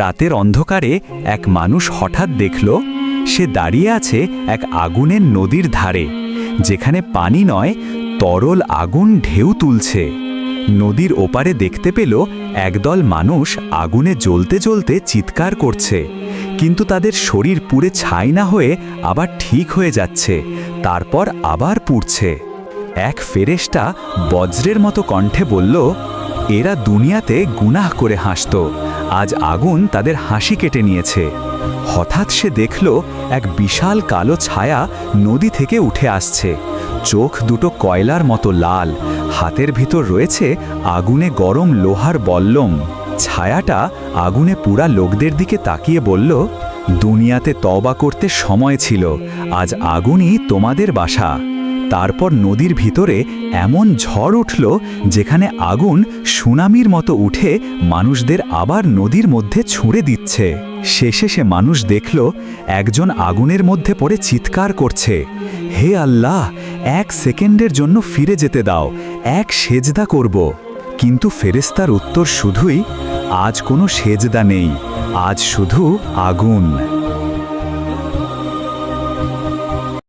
রাতের অন্ধকারে এক মানুষ হঠাৎ দেখল, সে দাঁড়িয়ে আছে এক আগুনের নদীর ধারে, যেখানে পানি নয়, তরল আগুন ঢেউ তুলছে। নদীর ওপারে দেখতে পেল একদল মানুষ আগুনে জ্বলতে জ্বলতে চিৎকার করছে, কিন্তু তাদের শরীর পুড়ে ছাই না হয়ে আবার ঠিক হয়ে যাচ্ছে, তারপর আবার পুড়ছে। এক ফেরেশতা বজ্রের মতো কণ্ঠে বলল, এরা দুনিয়াতে গুনাহ করে হাসত আজ আগুন তাদের হাসি কেটে নিয়েছে। হঠাৎ সে দেখল এক বিশাল কালো ছায়া নদী থেকে উঠে আসছে। চোখ দুটো কয়লার মতো লাল। হাতের ভিতর রয়েছে আগুনে গরম লোহার বল্লম। ছায়াটা আগুনে পুরা লোকদের দিকে তাকিয়ে বলল, দুনিয়াতে তবা করতে সময় ছিল। আজ আগুনই তোমাদের বাসা। তারপর নদীর ভিতরে এমন ঝড় উঠল যেখানে আগুন সুনামির মতো উঠে মানুষদের আবার নদীর মধ্যে ছুঁড়ে দিচ্ছে। শেষে সে মানুষ দেখল একজন আগুনের মধ্যে পড়ে চিৎকার করছে। হে আল্লাহ, এক সেকেন্ডের জন্য ফিরে যেতে দাও, এক সেজদা করব। কিন্তু ফেরেস্তার উত্তর শুধুই, আজ কোনো সেজদা নেই, আজ শুধু আগুন।